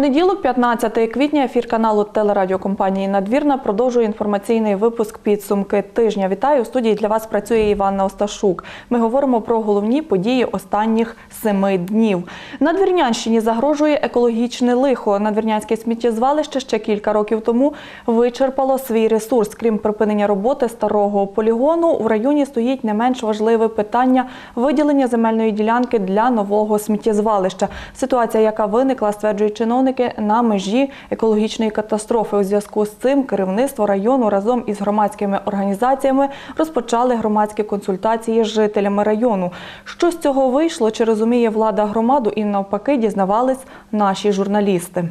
Понеділок, 15 квітня, ефір каналу телерадіокомпанії Надвірна продовжує інформаційний випуск підсумки тижня. Вітаю у студії для вас працює Іванна Осташук. Ми говоримо про головні події останніх семи днів. На Двірнянщині загрожує екологічне лихо. Надвірнянське сміттєзвалище ще кілька років тому вичерпало свій ресурс. Крім припинення роботи старого полігону, в районі стоїть не менш важливе питання виділення земельної ділянки для нового сміттєзвалища. Ситуація, яка виникла, стверджують чиновники, на межі екологічної катастрофи. У зв'язку з цим керівництво району разом із громадськими організаціями розпочали громадські консультації з жителями району. Що з цього вийшло, чи розуміє влада громаду і навпаки дізнавались наші журналісти.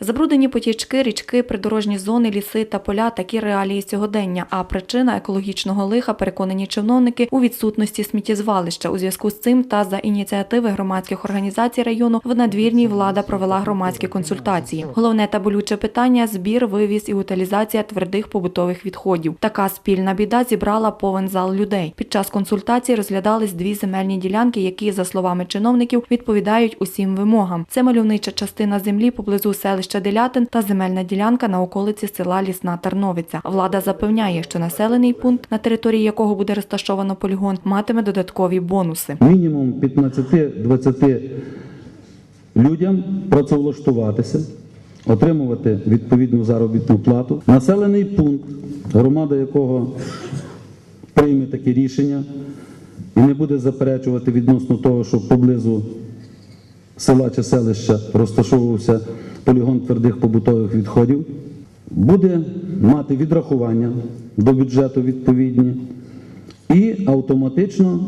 Забруднені потічки, річки, придорожні зони, ліси та поля такі реалії сьогодення. А причина екологічного лиха, переконані чиновники, у відсутності сміттєзвалища. У зв'язку з цим та за ініціативи громадських організацій району в надвірній влада провела громадські консультації. Головне та болюче питання збір, вивіз і утилізація твердих побутових відходів. Така спільна біда зібрала повен зал людей. Під час консультацій розглядались дві земельні ділянки, які, за словами чиновників, відповідають усім вимогам. Це мальовнича частина землі поблизу селища Делятин та земельна ділянка на околиці села Лісна Тарновиця. Влада запевняє, що населений пункт, на території якого буде розташовано полігон, матиме додаткові бонуси. мінімум 15-20 людям працевлаштуватися, отримувати відповідну заробітну плату. Населений пункт, громада якого прийме таке рішення і не буде заперечувати відносно того, що поблизу села чи селища розташовувався полігон твердих побутових відходів, буде мати відрахування до бюджету відповідні і автоматично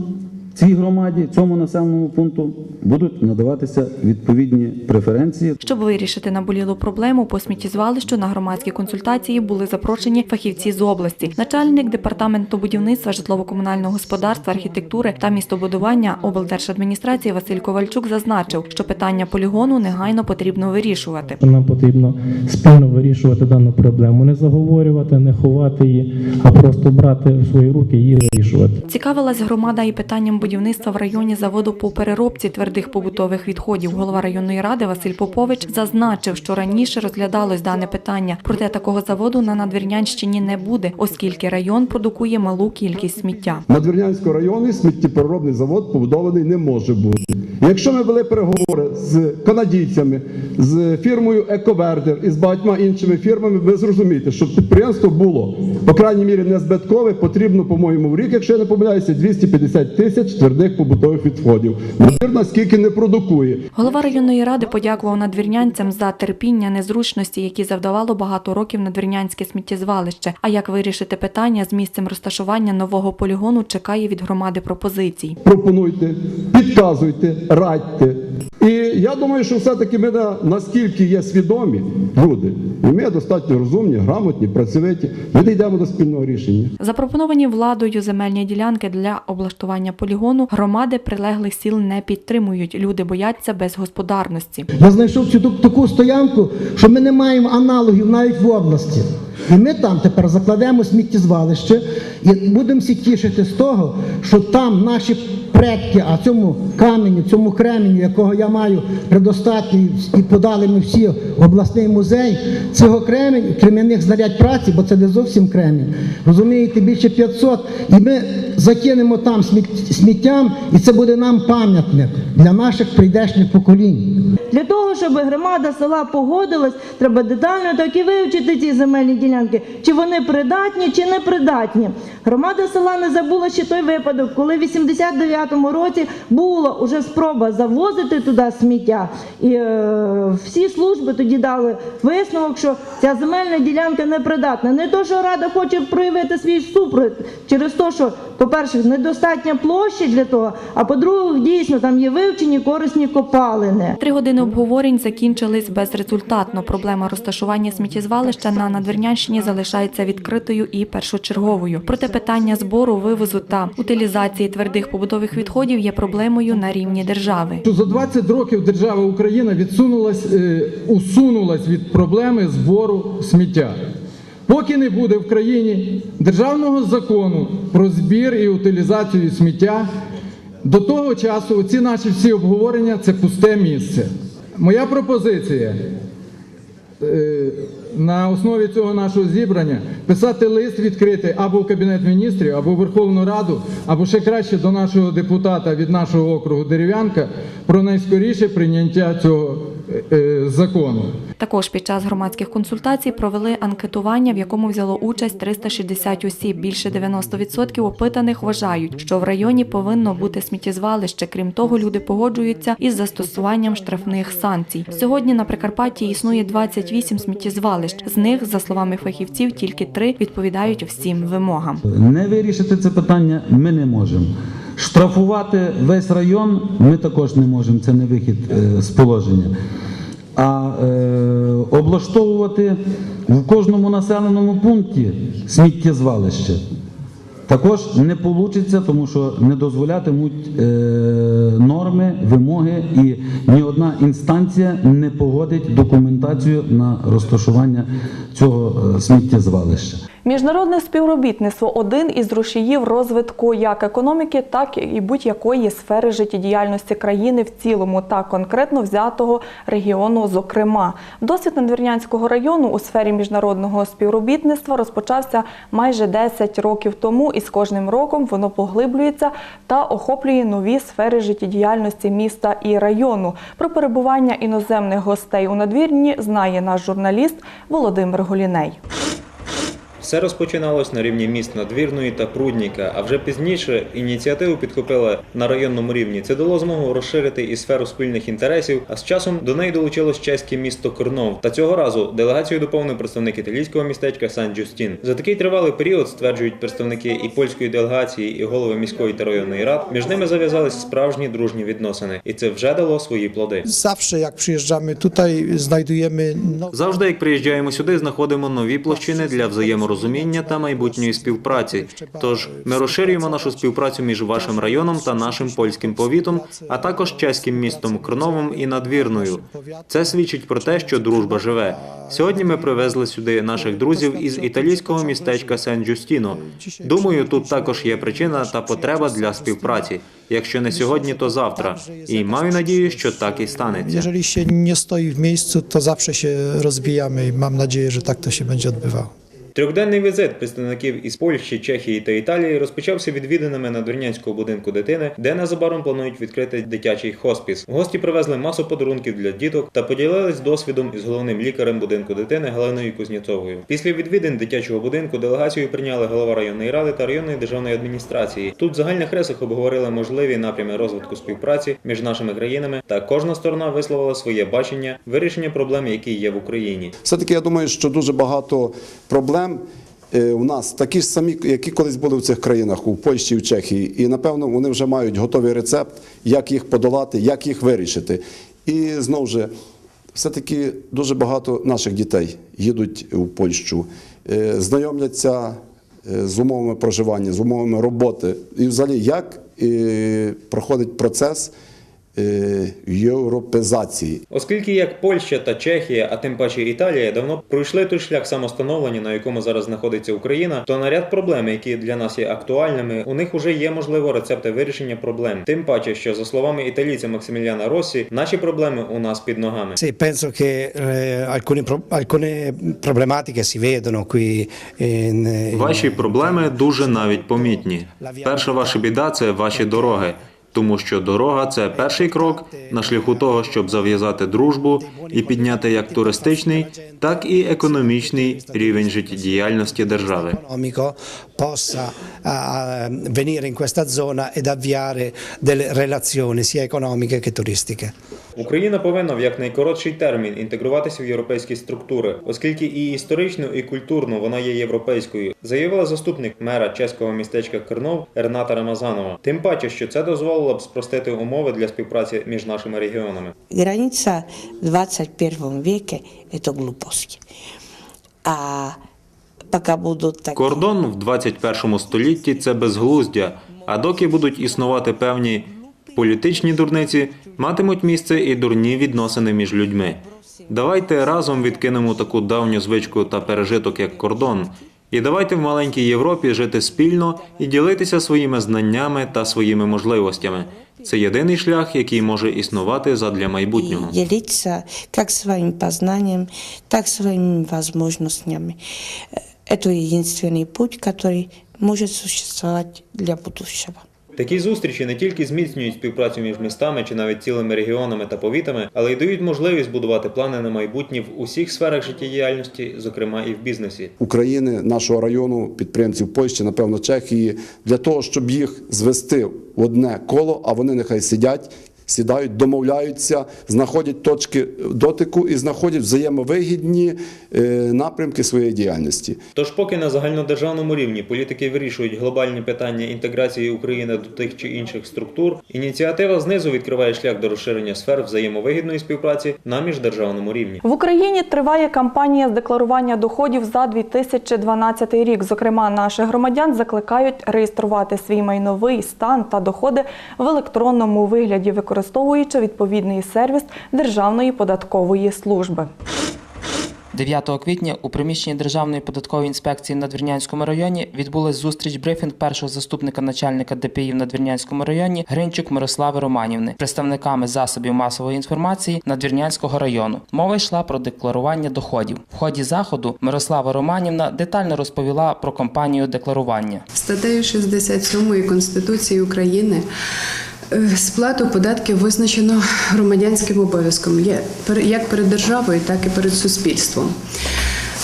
цій громаді, цьому населеному пункту будуть надаватися відповідні преференції. Щоб вирішити наболілу проблему по сміттєзвалищу на громадські консультації були запрошені фахівці з області. Начальник департаменту будівництва, житлово-комунального господарства, архітектури та містобудування облдержадміністрації Василь Ковальчук зазначив, що питання полігону негайно потрібно вирішувати. нам потрібно спільно вирішувати дану проблему, не заговорювати, не ховати її, а просто брати в свої руки і вирішувати. Цікавилась громада і питанням будівництва в районі заводу по переробці твердих побутових відходів. Голова районної ради Василь Попович зазначив, що раніше розглядалось дане питання. Проте такого заводу на Надвірнянщині не буде, оскільки район продукує малу кількість сміття. На Надвірнянському районі сміттєпереробний завод побудований не може бути. Якщо ми вели переговори з канадійцями, з фірмою Ековердер і з багатьма іншими фірмами, ви зрозумієте, щоб підприємство було, по крайній мірі, не збиткове, потрібно, по-моєму, в рік, якщо я не помиляюся, 250 тисяч твердих побутових відходів. Надвірна скільки не продукує. Голова районної ради подякував надвірнянцям за терпіння, незручності, які завдавало багато років надвірнянське сміттєзвалище. А як вирішити питання з місцем розташування нового полігону, чекає від громади пропозицій. пропонуйте, підказуйте, радьте. І я думаю, що все-таки ми наскільки є свідомі люди, і ми достатньо розумні, грамотні, працьовиті, ми дійдемо до спільного рішення. Запропоновані владою земельні ділянки для облаштування полігону громади прилеглих сіл не підтримують. Люди бояться безгосподарності. Я знайшов цю таку стоянку, що ми не маємо аналогів навіть в області. І ми там тепер закладемо сміттєзвалище і будемо всі тішити з того, що там наші предки, а цьому каменю, цьому кременю, якого я маю предостатньо, і подали ми всі в обласний музей, цього кременю, крем'яних знарядь праці, бо це не зовсім кремінь. Розумієте, більше 500. І ми закинемо там сміттям, і це буде нам пам'ятник для наших прийдешніх поколінь. Для того, щоб громада села погодилась, треба детально так і вивчити ці земельні ділянки, чи вони придатні, чи не придатні. Громада села не забула ще той випадок, коли в 89-му році була уже спроба завозити туди сміття. І е, всі служби тоді дали висновок, що ця земельна ділянка не придатна. Не то, що рада хоче проявити свій супротив через те, що, по-перше, недостатня площа для того, а по-друге, дійсно там є вивчені корисні копалини. Три години обговорень закінчились безрезультатно. Проблема розташування сміттєзвалища на Надвірнянщині залишається відкритою і першочерговою. Проте питання збору, вивозу та утилізації твердих побутових відходів є проблемою на рівні держави. за 20 років держава Україна відсунулась, е, усунулась від проблеми збору сміття. Поки не буде в країні державного закону про збір і утилізацію сміття, до того часу ці наші всі обговорення це пусте місце. Моя пропозиція е, на основі цього нашого зібрання писати лист відкритий або в Кабінет міністрів, або в Верховну Раду, або ще краще до нашого депутата від нашого округу Дерев'янка про найскоріше прийняття цього закону. Також під час громадських консультацій провели анкетування, в якому взяло участь 360 осіб. Більше 90% опитаних вважають, що в районі повинно бути сміттєзвалище. Крім того, люди погоджуються із застосуванням штрафних санкцій. Сьогодні на Прикарпатті існує 28 сміттєзвалищ. З них, за словами фахівців, тільки три відповідають всім вимогам. Не вирішити це питання ми не можемо. Штрафувати весь район ми також не можемо, це не вихід е, з положення. А е, облаштовувати в кожному населеному пункті сміттєзвалище також не вийде, тому що не дозволятимуть е, норми, вимоги, і ні одна інстанція не погодить документацію на розташування цього е, сміттєзвалища. Міжнародне співробітництво один із рушіїв розвитку як економіки, так і будь-якої сфери життєдіяльності країни в цілому та конкретно взятого регіону. Зокрема, досвід Надвірнянського району у сфері міжнародного співробітництва розпочався майже 10 років тому, і з кожним роком воно поглиблюється та охоплює нові сфери життєдіяльності міста і району. Про перебування іноземних гостей у надвірні знає наш журналіст Володимир Голіней. Все розпочиналось на рівні міст Надвірної та Прудніка, а вже пізніше ініціативу підхопила на районному рівні. Це дало змогу розширити і сферу спільних інтересів, а з часом до неї долучилось чеське місто Корнов. Та цього разу делегацію доповнив представник італійського містечка Сан Джустін. За такий тривалий період стверджують представники і польської делегації, і голови міської та районної рад. Між ними зав'язались справжні дружні відносини, і це вже dало свої плоди. Jak przyjeżdżamy tutaj, znajdujemy nowe Завжди, як приїжджаємо сюди, знаходимо нові площини для взаєморозуміння та майбутньої співпраці. Тож ми розширюємо нашу співпрацю між вашим районом та нашим польським повітом, а також чеським містом Кроновом і Надвірною. Це свідчить про те, що дружба живе. Сьогодні ми привезли сюди наших друзів із італійського містечка Сен Джустіно. Думаю, тут також є причина та потреба для співпраці. Якщо не сьогодні, то завтра. І маю надію, що так і станеться. Jeżeli się nie stoi w miejscu, to zawsze się rozwijamy i mam nadzieję, że tak to się będzie odbywało. Трьохденний візит представників із Польщі, Чехії та Італії розпочався відвідинами Надвірнянського будинку дитини, де незабаром планують відкрити дитячий хоспіс. Гості привезли масу подарунків для діток та поділились досвідом із головним лікарем будинку дитини Галиною Кузнєцовою. Після відвідин дитячого будинку делегацію прийняли голова районної ради та районної державної адміністрації. Тут в загальних рисах обговорили можливі напрями розвитку співпраці між нашими країнами, та кожна сторона висловила своє бачення вирішення проблем, які є в Україні. Все-таки я думаю, що дуже багато проблем е, у нас такі ж самі, які колись були в цих країнах, у Польщі і в Чехії. І напевно вони вже мають готовий рецепт, як їх подолати, як їх вирішити. І знову ж, все-таки дуже багато наших дітей їдуть у Польщу, е, знайомляться е, з умовами проживання, з умовами роботи. І взагалі, як е, проходить процес європезації. Оскільки як Польща та Чехія, а тим паче Італія, давно пройшли той шлях самостановлення, на якому зараз знаходиться Україна, то на ряд проблем, які для нас є актуальними, у них уже є можливо рецепти вирішення проблем. Тим паче, що за словами італійця Максиміліана Росі, наші проблеми у нас під ногами. Sì, penso che eh, alcune, alcune problematiche si vedono qui in- Ваші проблеми дуже навіть помітні. Перша ваша біда це ваші дороги. Тому що дорога це перший крок на шляху того, щоб зав'язати дружбу і підняти як туристичний, так і економічний рівень життєдіяльності держави. possa venire in questa zona ed avviare delle relazioni sia economiche che turistiche. Україна повинна в якнайкоротший термін інтегруватися в європейські структури, оскільки і історично, і культурно вона є європейською, заявила заступник мера чеського містечка Кернов Рената Рамазанова. Тим паче, що це дозволило б спростити умови для співпраці між нашими регіонами. V 21. веке – это глупость. А пока будут такие... Кордон в 21 столітті це безглуздя. А доки будуть існувати певні політичні дурниці, матимуть місце і дурні відносини між людьми. Давайте разом відкинемо таку давню звичку та пережиток, як кордон, І давайте в маленькій Європі жити спільно і ділитися своїми знаннями та своїми можливостями. Це єдиний шлях, який може існувати задля майбутнього. делиться как своим познанием, так своими возможностями. Э, Это единственный путь, который может существовать для будущего. Такі зустрічі не тільки зміцнюють співпрацю між містами чи навіть цілими регіонами та повітами, але й дають можливість будувати плани на майбутнє в усіх сферах життєдіяльності, зокрема і в бізнесі. України, нашого району, підприємців Польщі, напевно, Чехії, для того, щоб їх звести в одне коло, а вони нехай сидять. Сідають, домовляються, знаходять точки дотику і знаходять взаємовигідні е, напрямки своєї діяльності. Тож, поки на загальнодержавному рівні політики вирішують глобальні питання інтеграції України до тих чи інших структур, ініціатива знизу відкриває шлях до розширення сфер взаємовигідної співпраці на міждержавному рівні. В Україні триває кампанія з декларування доходів за 2012 рік. Зокрема, наших громадян закликають реєструвати свій майновий стан та доходи в електронному вигляді, використовуючи відповідний сервіс Державної податкової служби. 9 квітня у приміщенні Державної податкової інспекції на Двірнянському районі відбулась зустріч брифінг першого заступника начальника ДПІ в Надвірнянському районі Гринчук Мирослави Романівни, представниками засобів масової інформації Надвірнянського району. Мова йшла про декларування доходів. В ході заходу Мирослава Романівна детально розповіла про кампанію декларування. Статтею 67 Конституції України сплату податків визначено громадянським обов'язком як перед державою, так і перед суспільством.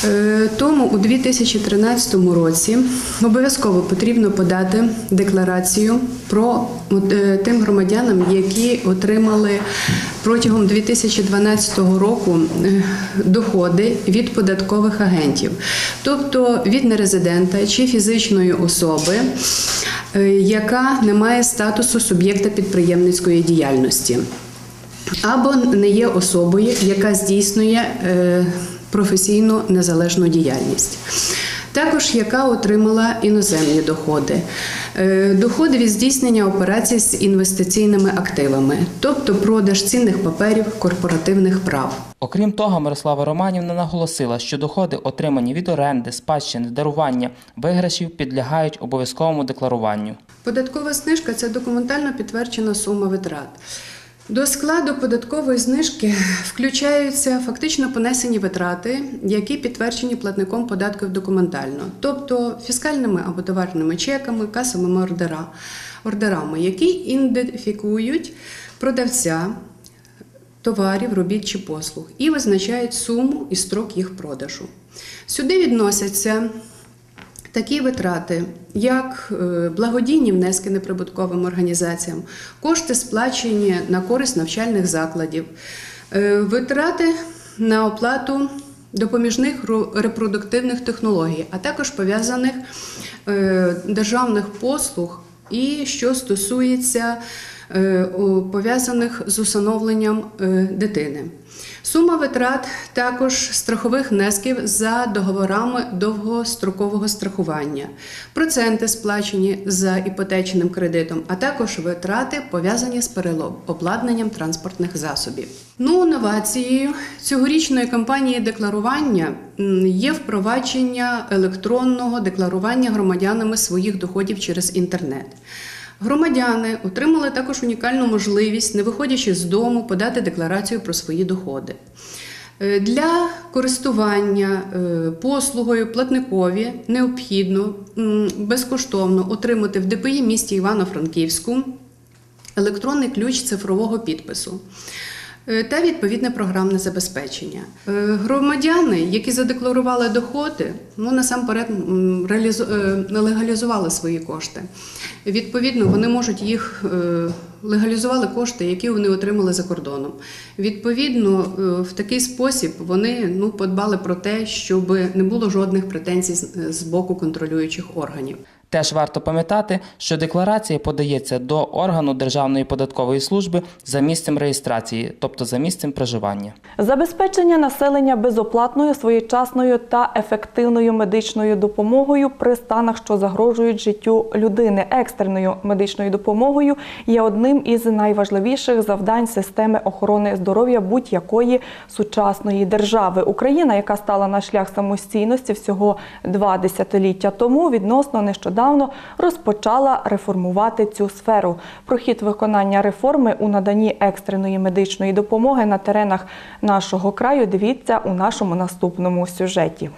Е, Тому у 2013 році обов'язково потрібно подати декларацію про е, тим громадянам, які отримали протягом 2012 року е, доходи від податкових агентів, тобто від нерезидента чи фізичної особи, яка не має статусу суб'єкта підприємницької діяльності. Або не є особою, яка здійснює професійну незалежну діяльність. Також яка отримала іноземні доходи, Е, доходи від здійснення операцій з інвестиційними активами, тобто продаж цінних паперів корпоративних прав. Окрім того, Мирослава Романівна наголосила, що доходи, отримані від оренди, спадщини, дарування, виграшів, підлягають обов'язковому декларуванню. Податкова знижка це документально підтверджена сума витрат. До складу податкової знижки включаються фактично понесені витрати, які підтверджені платником податків документально, тобто фіскальними або товарними чеками, касовими ордера, ордерами, які ідентифікують продавця товарів, робіт чи послуг і визначають суму і строк їх продажу. Сюди відносяться Такі витрати, як е, благодійні внески неприбутковим організаціям, кошти сплачені на користь навчальних закладів, е, витрати на оплату допоміжних репродуктивних технологій, а також пов'язаних е, державних послуг і що стосується пов'язаних з усиновленням дитини. Сума витрат також страхових внесків за договорами довгострокового страхування, проценти сплачені за іпотечним кредитом, а також витрати пов'язані з переобладнанням транспортних засобів. Ну, новацією цьогорічної кампанії декларування є впровадження електронного декларування громадянами своїх доходів через інтернет. Громадяни отримали також унікальну можливість, не виходячи з дому, подати декларацію про свої доходи. Е, Для користування е, послугою платникові необхідно безкоштовно отримати в ДПІ місті Івано-Франківську електронний ключ цифрового підпису. Е, Та відповідне програмне забезпечення. Е, Громадяни, які задекларували доходи, ну насамперед е, легалізували свої кошти. Відповідно, вони можуть їх легалізували кошти, які вони отримали за кордоном. Відповідно, в такий спосіб вони ну подбали про те, щоб не було жодних претензій з боку контролюючих органів. Теж варто пам'ятати, що декларація подається до органу Державної податкової служби за місцем реєстрації, тобто за місцем проживання. Забезпечення населення безоплатною, своєчасною та ефективною медичною допомогою при станах, що загрожують життю людини. Екстреною медичною допомогою є одним із найважливіших завдань системи охорони здоров'я будь-якої сучасної держави. Україна, яка стала на шлях самостійності всього два десятиліття тому, відносно нещодавно розпочала реформувати цю сферу. Про хід виконання реформи у наданні екстреної медичної допомоги на теренах нашого краю дивіться у нашому наступному сюжеті.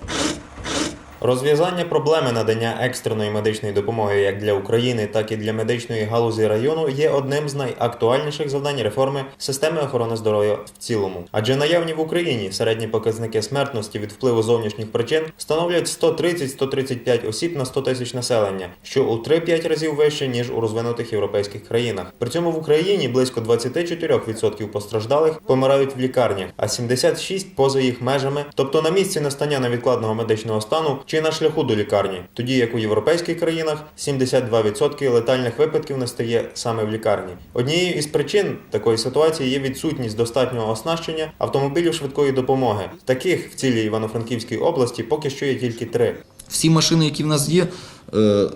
Розв'язання проблеми надання екстреної медичної допомоги як для України, так і для медичної галузі району є одним з найактуальніших завдань реформи системи охорони здоров'я в цілому. Адже наявні в Україні середні показники смертності від впливу зовнішніх причин становлять 130-135 осіб на 100 тисяч населення, що у 3-5 разів вище ніж у розвинутих європейських країнах. При цьому в Україні близько 24% постраждалих помирають в лікарнях, а 76% поза їх межами, тобто на місці настання невідкладного медичного стану чи на шляху до лікарні, тоді як у європейських країнах 72% летальних випадків настає саме в лікарні. Однією із причин такої ситуації є відсутність достатнього оснащення автомобілів швидкої допомоги. Таких в цілій Івано-Франківській області поки що є тільки три. Всі машини, які в нас є, е,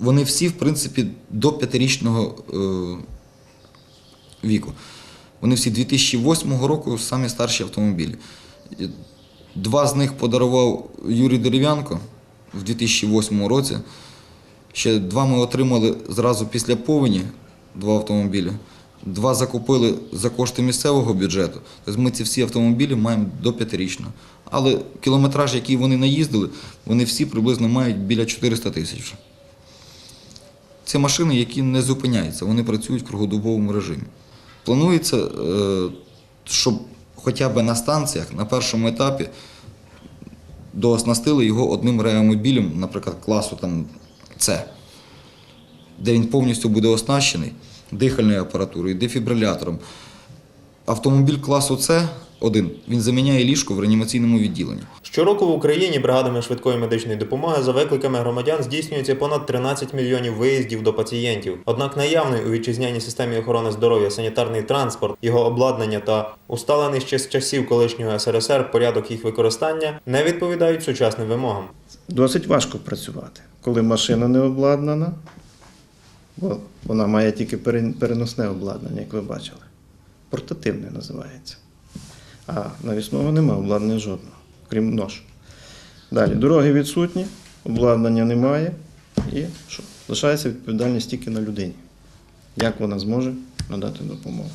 вони всі, в принципі, до п'ятирічного е, віку. Вони всі 2008 року самі старші автомобілі. Два з них подарував Юрій Дерев'янко в 2008 році. Ще два ми отримали зразу після повені, два автомобілі. Два закупили за кошти місцевого бюджету. Тобто ми ці всі автомобілі маємо до п'ятирічного. Але кілометраж, який вони наїздили, вони всі приблизно мають біля 400 тисяч. Це машини, які не зупиняються, вони працюють в круглодобовому режимі. Планується, е, щоб хоча б на станціях на першому етапі дооснастили його одним реамобілем, наприклад, класу там С, де він повністю буде оснащений дихальною апаратурою, дефібрилятором. Автомобіль класу С один він заміняє ліжко в реанімаційному відділенні. Щороку в Україні бригадами швидкої медичної допомоги за викликами громадян здійснюється понад 13 мільйонів виїздів до пацієнтів. Однак наявний у вітчизняній системі охорони здоров'я санітарний транспорт, його обладнання та усталений ще з часів колишнього СРСР порядок їх використання не відповідають сучасним вимогам. Досить важко працювати, коли машина не обладнана, бо вона має тільки переносне обладнання, як ви бачили. Портативне називається. А навісного немає обладнання жодного, крім нож. Далі, дороги відсутні, обладнання немає, і що? Лишається відповідальність тільки на людині. Як вона зможе надати допомогу?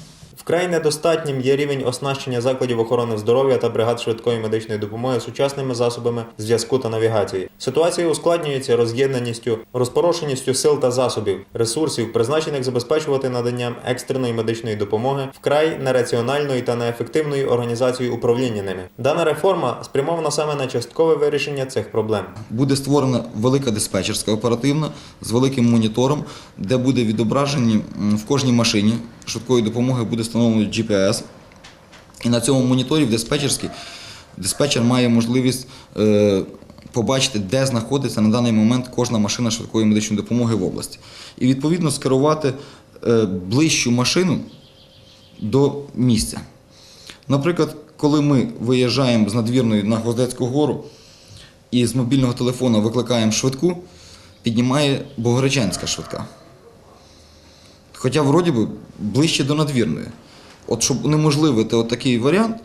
Вкрай недостатнім є рівень оснащення закладів охорони здоров'я та бригад швидкої медичної допомоги сучасними засобами зв'язку та навігації. Ситуація ускладнюється роз'єднаністю, розпорошеністю сил та засобів, ресурсів, призначених забезпечувати наданням екстреної медичної допомоги, вкрай нераціональною та неефективною організацією управління ними. Дана реформа спрямована саме на часткове вирішення цих проблем. Буде створена велика диспетчерська оперативна з великим монітором, де буде відображені в кожній машині швидкої допомоги буде встановлено GPS. І на цьому моніторі в диспетчерській диспетчер має можливість е, побачити, де знаходиться на даний момент кожна машина швидкої медичної допомоги в області. І відповідно скерувати е, ближчу машину до місця. Наприклад, коли ми виїжджаємо з надвірної на Гвоздецьку гору і з мобільного телефону викликаємо швидку, піднімає Богородчанська швидка. Хоча, вроді би, ближче до надвірної. От щоб унеможливити такий варіант,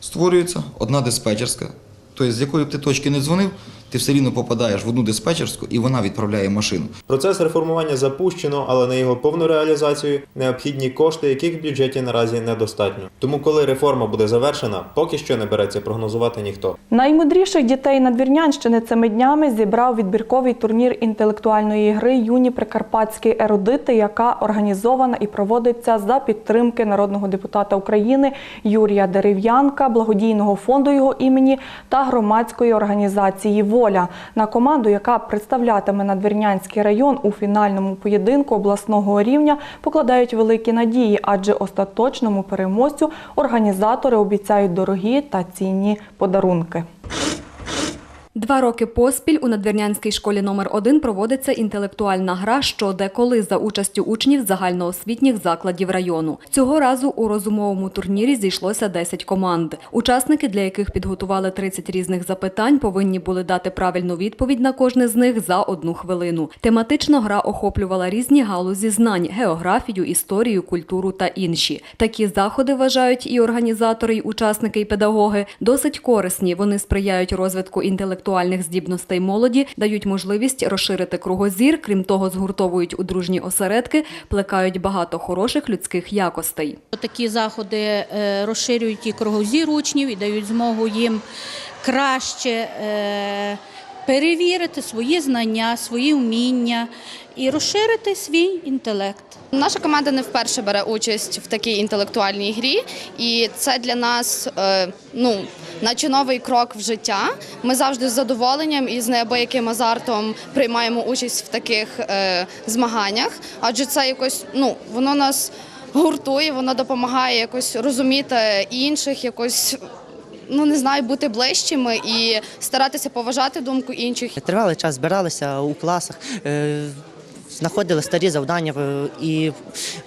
створюється одна диспетчерська. Тобто, з якої б ти точки не дзвонив, ти все рівно попадаєш в одну диспетчерську і вона відправляє машину. Процес реформування запущено, але на його повну реалізацію необхідні кошти, яких в бюджеті наразі недостатньо. Тому, коли реформа буде завершена, поки що не береться прогнозувати ніхто. Наймудріших дітей Надвірнянщини цими днями зібрав відбірковий турнір інтелектуальної гри Юні Прикарпатські ерудити, яка організована і проводиться за підтримки народного депутата України Юрія Дерев'янка, благодійного фонду його імені та громадської організації Воля на команду, яка представлятиме Надвірнянський район у фінальному поєдинку обласного рівня, покладають великі надії, адже остаточному переможцю організатори обіцяють дорогі та цінні подарунки. Два роки поспіль у надвірнянській школі номер 1 проводиться інтелектуальна гра «Що де коли» за участю учнів загальноосвітніх закладів району. Цього разу у розумовому турнірі зійшлося 10 команд. Учасники, для яких підготували 30 різних запитань, повинні були дати правильну відповідь на кожне з них за одну хвилину. Тематично гра охоплювала різні галузі знань: географію, історію, культуру та інші. Такі заходи вважають і організатори, і учасники, і педагоги досить корисні. Вони сприяють розвитку інтелектуальних здібностей молоді, дають можливість розширити кругозір. Крім того, згуртовують у дружні осередки, плекають багато хороших людських якостей. Такі заходи е, розширюють і кругозір учнів і дають змогу їм краще е, перевірити свої знання, свої вміння і розширити свій інтелект. Наша команда не вперше бере участь в такій інтелектуальній грі, і це для нас е, ну, наче новий крок в життя. Ми завжди з задоволенням і з неабияким азартом приймаємо участь в таких е, змаганнях, адже це якось ну, воно нас гуртує, воно допомагає якось розуміти інших, якось. Ну не знаю, бути ближчими і старатися поважати думку інших. Тривалий час збиралися у класах, е, знаходили старі завдання е, і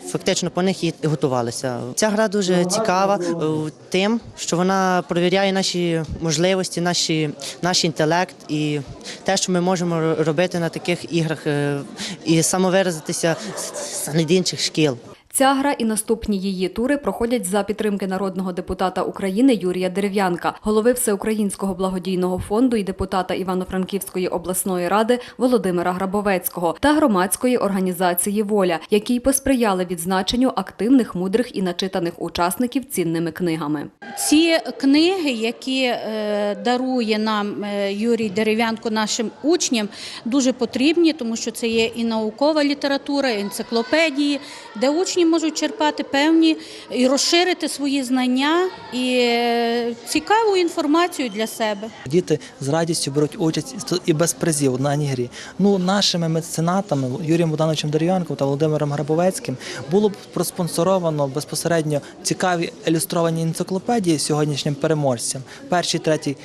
фактично по них і готувалися. Ця гра дуже цікава е, тим, що вона перевіряє наші можливості, наші, наш інтелект і те, що ми можемо робити на таких іграх, і самовиразитися серед інших шкіл. Ця гра і наступні її тури проходять за підтримки народного депутата України Юрія Дерев'янка, голови Всеукраїнського благодійного фонду і депутата Івано-Франківської обласної ради Володимира Грабовецького та громадської організації Воля, які посприяли відзначенню активних, мудрих і начитаних учасників цінними книгами. Ці книги, які е, дарує нам е, Юрій Дерев'янко нашим учням, дуже потрібні, тому що це є і наукова література, і енциклопедії, де учні можуть черпати певні і розширити свої знання і е, цікаву інформацію для себе. Діти з радістю беруть участь і без призів на грі. Ну, нашими меценатами Юрієм Богдановичем Дерев'янком та Володимиром Грабовецьким було б проспонсоровано безпосередньо цікаві ілюстровані енциклопедії сьогоднішнім переможцям. Першій, третій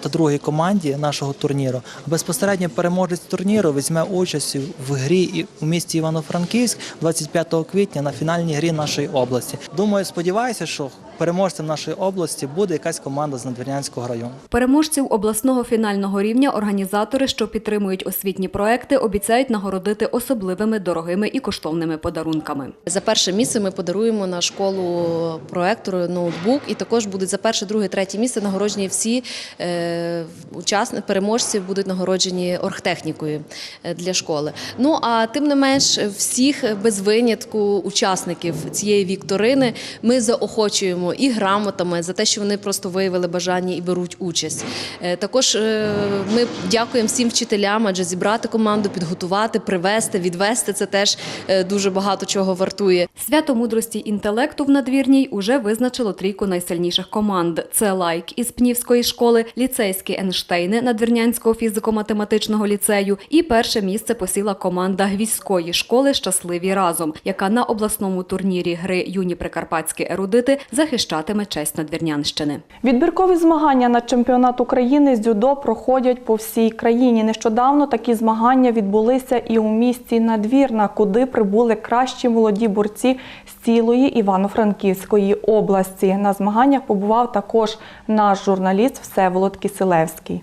та другій команді нашого турніру. Безпосередньо переможець турніру візьме участь в грі і у місті Івано-Франківськ 25 квітня на фінальній грі нашої області. Думаю, сподіваюся, що переможцем нашої області буде якась команда з Надвірнянського району. Переможців обласного фінального рівня організатори, що підтримують освітні проекти, обіцяють нагородити особливими дорогими і коштовними подарунками. За перше місце ми подаруємо на школу проектору ноутбук, і також будуть за перше, друге, третє місце нагороджені всі е, учасники, переможці будуть нагороджені оргтехнікою е, для школи. Ну а тим не менш, всіх без винятку учасників цієї вікторини ми заохочуємо і грамотами за те, що вони просто виявили бажання і беруть участь. Е, Також е, ми дякуємо всім вчителям, адже зібрати команду, підготувати, привести, відвести це теж е, дуже багато чого вартує. Свято мудрості інтелекту в надвірній уже визначило трійку найсильніших команд. Це лайк із Пнівської школи, ліцейські Енштейни Надвірнянського фізико-математичного ліцею і перше місце посіла команда Гвізької школи Щасливі разом, яка на обласному турнірі гри юні прикарпатські ерудити захищатиме честь Надвірнянщини. Відбіркові змагання на чемпіонат України з дзюдо проходять по всій країні. Нещодавно такі змагання відбулися і у місті Надвірна, куди прибули кращі молоді борці з цілої Івано-Франківської області. На змаганнях побував також наш журналіст Всеволод Киселевський.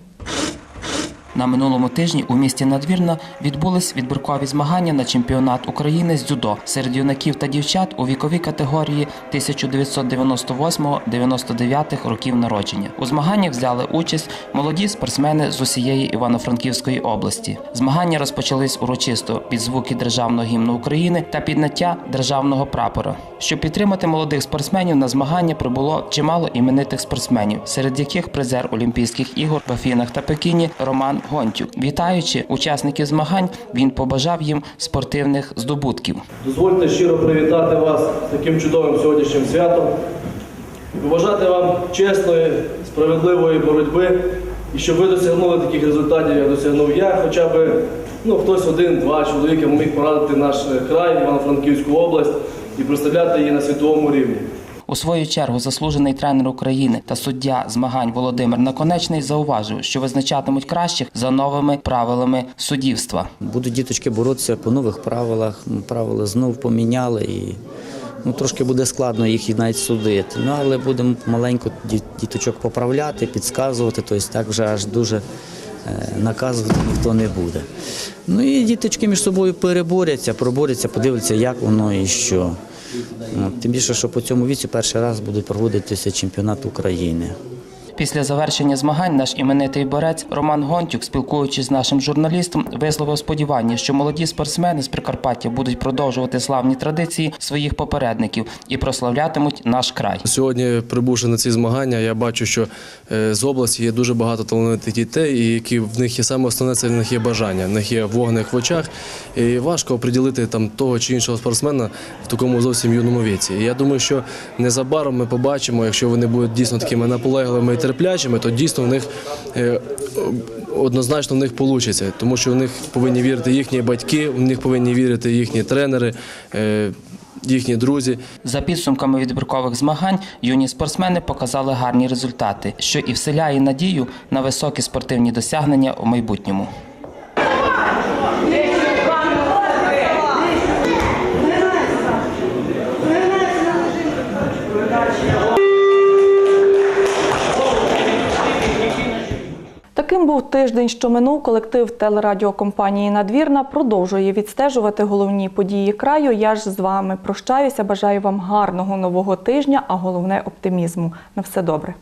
На минулому тижні у місті Надвірна відбулись відбіркові змагання на чемпіонат України з дзюдо серед юнаків та дівчат у віковій категорії 1998-99 років народження. У змаганнях взяли участь молоді спортсмени з усієї Івано-Франківської області. Змагання розпочались урочисто під звуки державного гімну України та підняття державного прапора. Щоб підтримати молодих спортсменів на змагання прибуло чимало іменитих спортсменів, серед яких призер Олімпійських ігор в Афінах та Пекіні Роман Гонтюк. Вітаючи учасників змагань, він побажав їм спортивних здобутків. Дозвольте щиро привітати вас з таким чудовим сьогоднішнім святом побажати вам чесної, справедливої боротьби і щоб ви досягнули таких результатів, як досягнув я, хоча б ну, хтось один-два чоловіки міг порадити наш край, Івано-Франківську область і представляти її на світовому рівні. У свою чергу заслужений тренер України та суддя змагань Володимир Наконечний зауважив, що визначатимуть кращих за новими правилами суддівства. Будуть діточки боротися по нових правилах. Правила знов поміняли і ну, трошки буде складно їх навіть судити. Ну, але будемо маленько діточок поправляти, підказувати, тобто так вже аж дуже е, наказувати ніхто не буде. Ну і діточки між собою переборються, проборються, подивляться, як воно і що. Тим більше, що по цьому віці перший раз буде проводитися чемпіонат України. Після завершення змагань наш іменитий борець Роман Гонтюк, спілкуючись з нашим журналістом, висловив сподівання, що молоді спортсмени з Прикарпаття будуть продовжувати славні традиції своїх попередників і прославлятимуть наш край. Сьогодні, прибувши на ці змагання, я бачу, що е, з області є дуже багато талановитих дітей, і які в них є саме основне, це в них є бажання, в них є вогник в очах. І важко оприділити там того чи іншого спортсмена в такому зовсім юному віці. І я думаю, що незабаром ми побачимо, якщо вони будуть дійсно такими наполегливими терплячими, то дійсно в них е, однозначно в них вийде, тому що в них повинні вірити їхні батьки, в них повинні вірити їхні тренери. е, Їхні друзі, За підсумками відбіркових змагань, юні спортсмени показали гарні результати, що і вселяє надію на високі спортивні досягнення у майбутньому. Був тиждень, що минув. Колектив телерадіокомпанії Надвірна продовжує відстежувати головні події краю. Я ж з вами прощаюся. Бажаю вам гарного нового тижня, а головне оптимізму. На все добре.